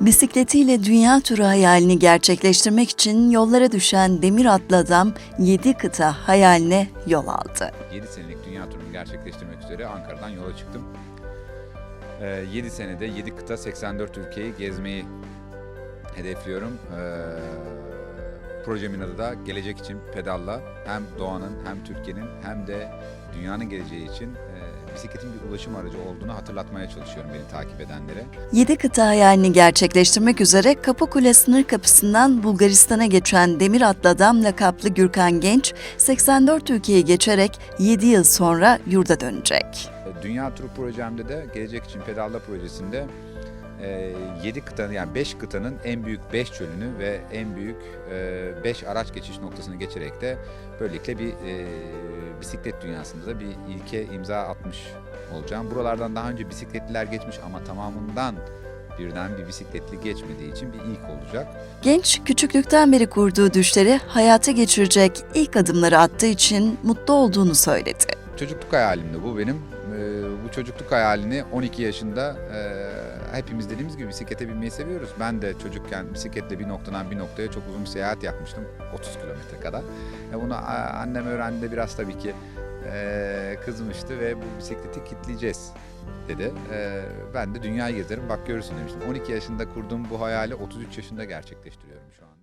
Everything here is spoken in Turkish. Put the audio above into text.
Bisikletiyle dünya turu hayalini gerçekleştirmek için yollara düşen demir atlı adam 7 kıta hayaline yol aldı. 7 senelik dünya turumu gerçekleştirmek üzere Ankara'dan yola çıktım. 7 senede 7 kıta 84 ülkeyi gezmeyi hedefliyorum. Ee, Projemin adı da Gelecek için Pedalla hem doğanın hem Türkiye'nin hem de dünyanın geleceği için e, bisikletin bir ulaşım aracı olduğunu hatırlatmaya çalışıyorum beni takip edenlere. 7 kıta hayalini gerçekleştirmek üzere Kapıkule sınır kapısından Bulgaristan'a geçen demir atlı adam lakaplı Gürkan Genç 84 ülkeyi geçerek 7 yıl sonra yurda dönecek. Dünya Turu projemde de Gelecek için Pedalla projesinde 7 kıtanın yani 5 kıtanın en büyük 5 çölünü ve en büyük 5 araç geçiş noktasını geçerek de böylelikle bir e, bisiklet dünyasında da bir ilke imza atmış olacağım. Buralardan daha önce bisikletliler geçmiş ama tamamından birden bir bisikletli geçmediği için bir ilk olacak. Genç küçüklükten beri kurduğu düşleri hayata geçirecek ilk adımları attığı için mutlu olduğunu söyledi. Çocukluk hayalimdi bu benim. Ee, bu çocukluk hayalini 12 yaşında e, hepimiz dediğimiz gibi bisiklete binmeyi seviyoruz. Ben de çocukken bisikletle bir noktadan bir noktaya çok uzun bir seyahat yapmıştım. 30 kilometre kadar. E, bunu annem öğrendi biraz tabii ki e, kızmıştı ve bu bisikleti kitleyeceğiz dedi. E, ben de dünyayı gezerim bak görürsün demiştim. 12 yaşında kurduğum bu hayali 33 yaşında gerçekleştiriyorum şu anda.